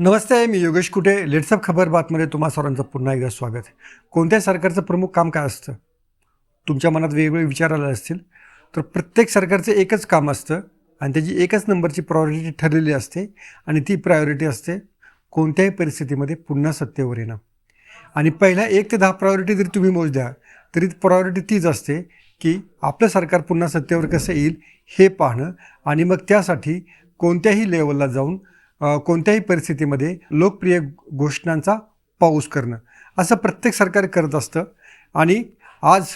नमस्ते मी योगेश कुटे. लेट्सअप खबर बातमध्ये तुम्हा सर्वांचं पुन्हा एकदा स्वागत. आहे कोणत्या सरकारचं प्रमुख काम काय असतं? तुमच्या मनात वेगवेगळे विचार आले असतील. तर प्रत्येक सरकारचं एकच काम असतं आणि त्याची एकच नंबरची प्रायोरिटी ठरलेली असते आणि ती प्रायोरिटी असते कोणत्याही परिस्थितीमध्ये पुन्हा सत्तेवर येणं. आणि पहिल्या एक ते दहा प्रायोरिटी जरी तुम्ही मोज द्या तरी प्रायोरिटी तीच असते की आपलं सरकार पुन्हा सत्तेवर कसं येईल हे पाहणं आणि मग त्यासाठी कोणत्याही लेवलला जाऊन कोणत्याही परिस्थितीमध्ये लोकप्रिय घोषणांचा पाऊस करणं. असं प्रत्येक सरकार करत असतं. आणि आज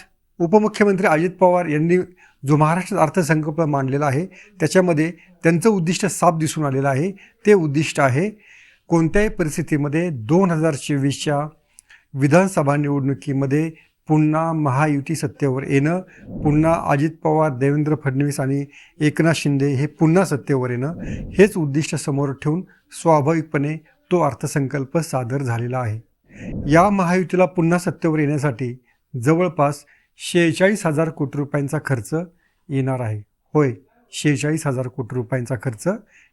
उपमुख्यमंत्री अजित पवार यांनी जो महाराष्ट्र अर्थसंकल्प मांडलेला आहे त्याच्यामध्ये त्यांचं उद्दिष्ट साफ दिसून आलेलं आहे. ते उद्दिष्ट आहे कोणत्याही परिस्थितीमध्ये दोन हजार चोवीसच्या विधानसभा निवडणुकीमध्ये पुन्हा महायुती सत्तेवर येणं पुन्हा अजित पवार देवेंद्र फडणवीस आणि एकनाथ शिंदे हे पुन्हा सत्तेवर येणं हेच उद्दिष्ट समोर ठेवून स्वाभाविकपणे तो अर्थसंकल्प सादर झालेला आहे. या महायुतीला पुन्हा सत्तेवर येण्यासाठी जवळपास शेहेचाळीस हजार कोटी रुपयांचा खर्च येणार आहे. होय शेहेचाळीस हजार कोटी रुपयांचा खर्च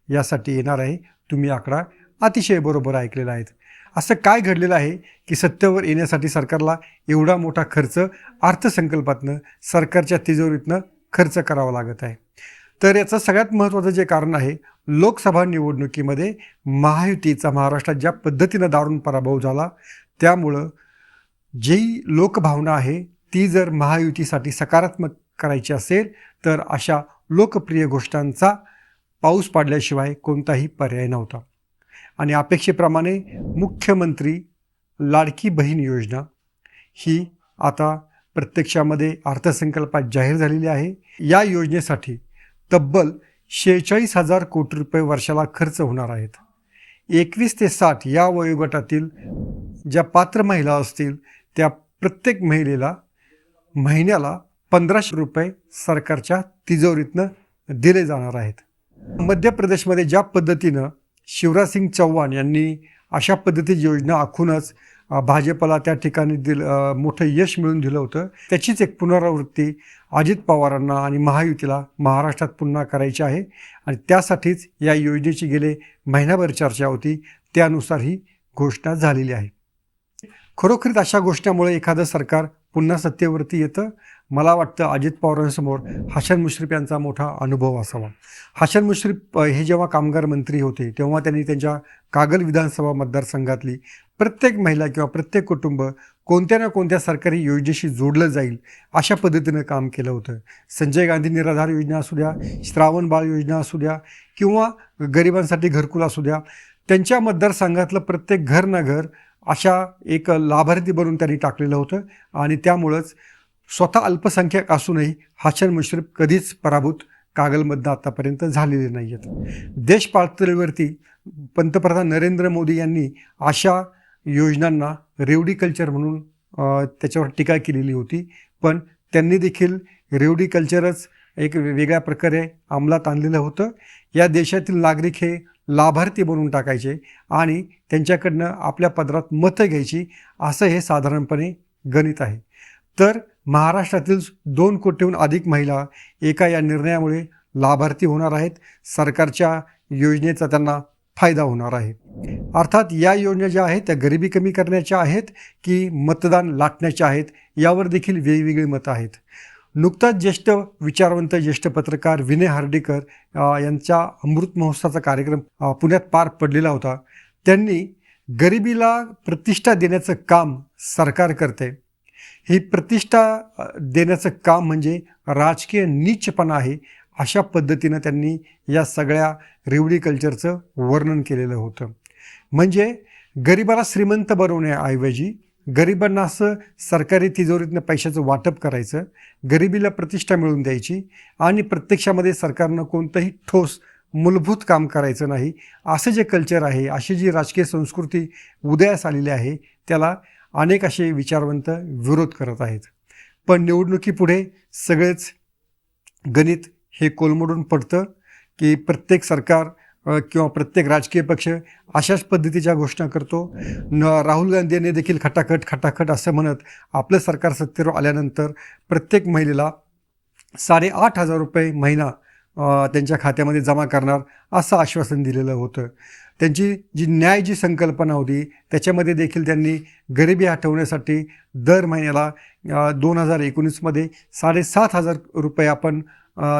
यासाठी येणार आहे. तुम्ही आकडा अतिशय बरोबर ऐकलेला आहेत. असं काय घडलेलं आहे की सत्तेवर येण्यासाठी सरकारला एवढा मोठा खर्च अर्थसंकल्पातनं सरकारच्या तिजोरीतनं खर्च करावा लागत आहे? तर याचं सगळ्यात महत्त्वाचं जे कारण आहे लोकसभा निवडणुकीमध्ये महायुतीचा महाराष्ट्रात ज्या पद्धतीनं दारुण पराभव झाला त्यामुळं जी लोकभावना आहे ती जर महायुतीसाठी सकारात्मक करायची असेल तर अशा लोकप्रिय गोष्टांचा पाऊस पाडल्याशिवाय कोणताही पर्याय नव्हता. आणि अपेक्षेप्रमाणे मुख्यमंत्री लाडकी बहीण योजना ही आता प्रत्यक्षामध्ये अर्थसंकल्पात जाहीर झालेली आहे. या योजनेसाठी तब्बल शेहेचाळीस हजार कोटी रुपये वर्षाला खर्च होणार आहेत. एकवीस ते साठ या वयोगटातील ज्या पात्र महिला असतील त्या प्रत्येक महिलेला महिन्याला पंधराशे रुपये सरकारच्या तिजोरीतनं दिले जाणार आहेत. मध्य प्रदेशमध्ये ज्या पद्धतीनं शिवराजसिंग चव्हाण यांनी अशा पद्धतीची योजना आखूनच भाजपला त्या ठिकाणी दिल मोठं यश मिळून दिलं होतं. त्याचीच एक पुनरावृत्ती अजित पवारांना आणि महायुतीला महाराष्ट्रात पुन्हा करायची आहे आणि त्यासाठीच या योजनेची गेले महिनाभर चर्चा होती. त्यानुसार ही घोषणा झालेली आहे. खरोखरीच अशा घोषणामुळे एखादं सरकार पुन्हा सत्तेवरती येतं? मला वाटतं अजित पवारांसमोर हसन मुश्रीफ यांचा मोठा अनुभव असावा. हसन मुश्रीफ हे जेव्हा कामगार मंत्री होते तेव्हा त्यांनी त्यांच्या कागल विधानसभा मतदारसंघातली प्रत्येक महिला किंवा प्रत्येक कुटुंब कोणत्या ना कोणत्या सरकारी योजनेशी जोडलं जाईल अशा पद्धतीनं काम केलं होतं. संजय गांधी निराधार योजना असू द्या श्रावण बाळ योजना असू द्या किंवा गरिबांसाठी घरकुल असू द्या त्यांच्या मतदारसंघातलं प्रत्येक घर ना घर अशा एक लाभार्थी बनून त्यांनी टाकलेलं होतं आणि त्यामुळंच स्वतः अल्पसंख्याक असूनही हसन मुश्रीफ कधीच पराभूत कागलमधनं आतापर्यंत झालेले नाही आहेत देश पातळीवरती पंतप्रधान नरेंद्र मोदी यांनी अशा योजनांना रेवडी कल्चर म्हणून त्याच्यावर टीका केलेली होती. पण त्यांनी देखील रेवडी कल्चरच एक वेगळ्या प्रकारे अंमलात आणलेलं होतं. या देशातील नागरिक हे लाभार्थी बनवून टाकायचे आणि त्यांच्याकडनं आपल्या पदरात मतं घ्यायची असं हे साधारणपणे गणित आहे. तर महाराष्ट्रातील दोन कोटीहून अधिक महिला एका या निर्णयामुळे लाभार्थी होणार आहेत. सरकारच्या योजनेचा त्यांना फायदा होणार आहे. अर्थात या योजना ज्या आहेत त्या गरिबी कमी करण्याच्या आहेत की मतदान लाटण्याच्या आहेत यावर देखील वेगवेगळी मतं आहेत. नुकताच ज्येष्ठ विचारवंत ज्येष्ठ पत्रकार विनय हार्डेकर यांचा अमृत महोत्सवाचा कार्यक्रम पुण्यात पार पडलेला होता. त्यांनी गरिबीला प्रतिष्ठा देण्याचं काम सरकार करते ही प्रतिष्ठा देण्याचं काम म्हणजे राजकीय नीचपणा आहे अशा पद्धतीनं त्यांनी या सगळ्या रेवडी कल्चरचं वर्णन केलेलं होतं. म्हणजे गरिबाला श्रीमंत बनवण्याऐवजी गरिबांना असं सरकारी तिजोरीतनं पैशाचं वाटप करायचं गरिबीला प्रतिष्ठा मिळवून द्यायची आणि प्रत्यक्षामध्ये सरकारनं कोणतंही ठोस मूलभूत काम करायचं नाही असं जे कल्चर आहे अशी जी राजकीय संस्कृती उदयास आलेली आहे त्याला अनेक असे विचारवंत विरोध करत आहेत. पण निवडणुकीपुढे सगळेच गणित हे कोलमडून पडतं की प्रत्येक सरकार किंवा प्रत्येक राजकीय पक्ष अशाच पद्धतीच्या घोषणा करतो. न राहुल गांधी यांनी देखील खटाखट खटाखट असं म्हणत आपलं सरकार सत्तेवर आल्यानंतर प्रत्येक महिलेला साडेआठ हजार रुपये महिना त्यांच्या खात्यामध्ये जमा करणार असं आश्वासन दिलेलं होतं. त्यांची जी न्याय जी संकल्पना होती त्याच्यामध्ये देखील त्यांनी गरिबी हटवण्यासाठी दर महिन्याला दोन हजार एकोणीसमध्ये साडेसात हजार रुपये आपण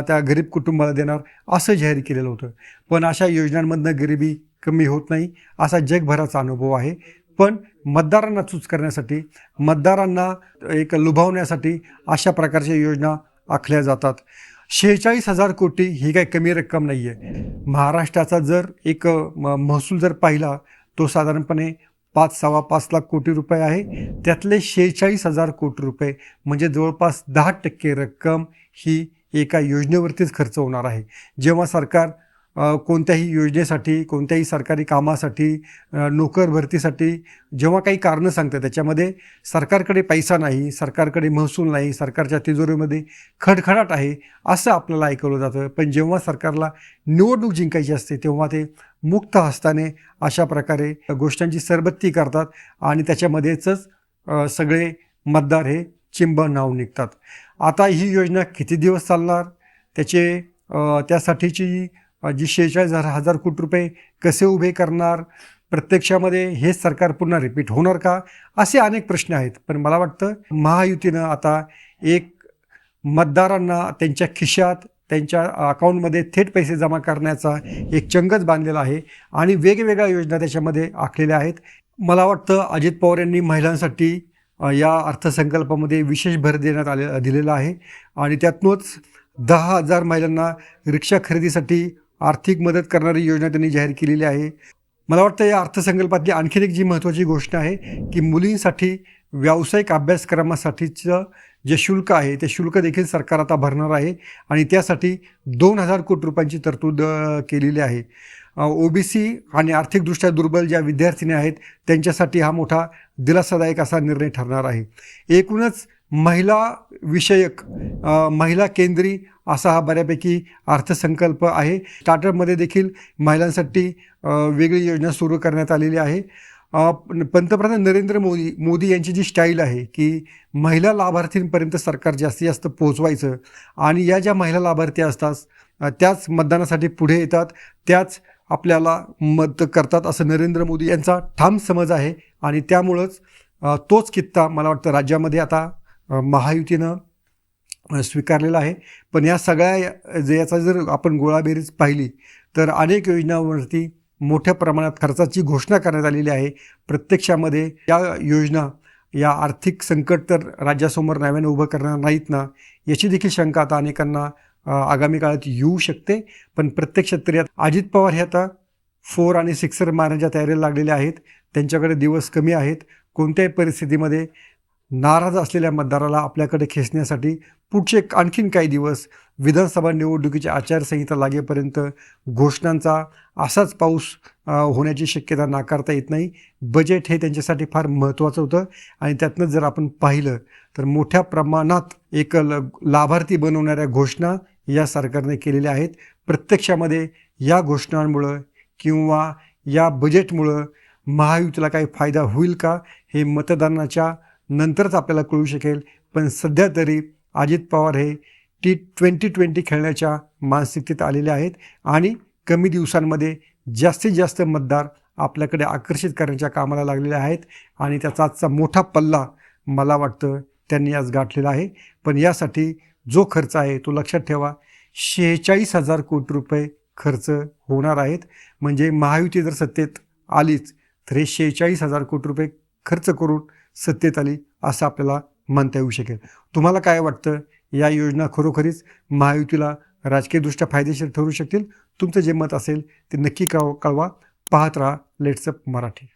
त्या गरीब कुटुंबाला देणार असं जाहीर केलेलं होतं. पण अशा योजनांमधनं गरिबी कमी होत नाही असा जगभराचा अनुभव आहे. पण मतदारांना चूज करण्यासाठी मतदारांना एक लुभावण्यासाठी अशा प्रकारच्या योजना आखल्या जातात. शेहेचाळीस हजार कोटी ही काही कमी रक्कम नाही आहे महाराष्ट्राचा जर एक म- महसूल जर पाहिला तो साधारणपणे पाच सव्वा पाच लाख कोटी रुपये आहे. त्यातले शेहेचाळीस हजार कोटी रुपये म्हणजे जवळपास दहा टक्के रक्कम ही एका योजनेवरतीच खर्च होणार आहे. जेव्हा सरकार कोणत्याही योजनेसाठी कोणत्याही सरकारी कामासाठी नोकर भरतीसाठी जेव्हा काही कारणं सांगतं त्याच्यामध्ये सरकारकडे पैसा नाही सरकारकडे महसूल नाही सरकारच्या तिजोरीमध्ये खडखडाट आहे असं आपल्याला ऐकवलं जातं. पण जेव्हा सरकारला निवडणूक जिंकायची असते तेव्हा ते मुक्त हस्ताने अशा प्रकारे गोष्टींची सरबत्ती करतात आणि त्याच्यामध्येच सगळे मतदार हे चिंब नाव निघतात. आता ही योजना किती दिवस चालणार? त्याचे त्यासाठीची शेहेचाळीस हजार हजार कोटी रुपये कसे उभे करणार? प्रत्यक्षामध्ये हेच सरकार पुन्हा रिपीट होणार का? असे अनेक प्रश्न आहेत. पण मला वाटतं महायुतीनं आता एक मतदारांना त्यांच्या खिशात त्यांच्या अकाउंटमध्ये थेट पैसे जमा करण्याचा एक चंगच बांधलेला आहे आणि वेगवेगळ्या योजना त्याच्यामध्ये आखलेल्या आहेत. मला वाटतं अजित पवार यांनी महिलांसाठी या अर्थसंकल्पामध्ये विशेष भर देण्यात आले दिलेला आहे. आणि त्यातूनच दहा हजार महिलांना रिक्षा खरेदीसाठी आर्थिक मदत करणारी योजना त्यांनी जाहीर केलेली आहे. मला वाटतं या अर्थसंकल्पातली आणखीन एक जी महत्त्वाची गोष्ट आहे की मुलींसाठी व्यावसायिक अभ्यासक्रमासाठीचं जे शुल्क आहे ते शुल्क देखील सरकार आता भरणार आहे आणि त्यासाठी दोन हजार कोटी रुपयांची तरतूद केलेली आहे. ओबीसी आणि आर्थिकदृष्ट्या दुर्बल ज्या विद्यार्थिनी आहेत त्यांच्यासाठी हा मोठा दिलासादायक असा निर्णय ठरणार आहे. एकूणच महिला विषयक महिला केंद्री असा हा बऱ्यापैकी अर्थसंकल्प आहे. स्टार्टअपमध्ये देखील महिलांसाठी वेगळी योजना सुरू करण्यात आलेली आहे. पंतप्रधान नरेंद्र मोदी मोदी यांची जी स्टाईल आहे की महिला लाभार्थींपर्यंत सरकार जास्तीत जास्त पोहोचवायचं आणि या ज्या महिला लाभार्थी असतात त्याच मतदानासाठी पुढे येतात त्याच आपल्याला मत करतात असं नरेंद्र मोदी यांचा ठाम समज आहे आणि त्यामुळंच तोच कित्ता मला वाटतं राज्यामध्ये आता महायुतीनं स्वीकारलेलं स्वीकारलेला आहे. पण या सगळ्या जे याचा जर आपण गोळाबेरीज पाहिली तर अनेक योजनांवरती मोठ्या प्रमाणात खर्चाची घोषणा करण्यात आलेली आहे. प्रत्यक्षामध्ये या योजना या आर्थिक संकट तर राज्यासमोर नव्यानं उभं करणार नाहीत ना याची देखील शंका आता अनेकांना आगामी काळात येऊ शकते. पण प्रत्यक्षात तरी अजित पवार हे आता फोर आणि सिक्सर मारण्याच्या तयारीला लागलेले आहेत. त्यांच्याकडे दिवस कमी आहेत. कोणत्याही परिस्थितीमध्ये नाराज असलेल्या मतदाराला आपल्याकडे खेचण्यासाठी पुढचे आणखीन काही दिवस विधानसभा निवडणुकीची आचारसंहिता लागेपर्यंत घोषणांचा असाच पाऊस होण्याची शक्यता नाकारता येत नाही. बजेट हे त्यांच्यासाठी फार महत्त्वाचं होतं आणि त्यातनं जर आपण पाहिलं तर मोठ्या प्रमाणात एक ल लाभार्थी बनवणाऱ्या घोषणा या सरकारने केलेल्या आहेत. प्रत्यक्षामध्ये या घोषणांमुळं किंवा या बजेटमुळं महायुतीला काही फायदा होईल का हे मतदानाच्या नंतरच आपल्याला कळू शकेल. पण सध्या तरी अजित पवार हे टी ट्वेंटी ट्वेंटी खेळण्याच्या मानसिकतेत आलेले आहेत आणि कमी दिवसांमध्ये जास्तीत जास्त मतदार आपल्याकडे आकर्षित करण्याच्या कामाला लागलेले आहेत आणि त्याचा आजचा मोठा पल्ला मला वाटतं त्यांनी आज गाठलेला आहे. पण यासाठी जो खर्च आहे तो लक्षात ठेवा. शेहेचाळीस हजार कोटी रुपये खर्च होणार आहेत. म्हणजे महायुती जर सत्तेत आलीच तर हे शेहेचाळीस हजार कोटी रुपये खर्च करून सत्तेत आली असं आपल्याला म्हणता येऊ शकेल. तुम्हाला काय वाटतं? या योजना खरोखरीच महायुतीला राजकीयदृष्ट्या फायदेशीर ठरू शकतील? तुमचं जे मत असेल ते नक्की कळवा कळवा. पाहत राहा. लेट्सअप मराठी.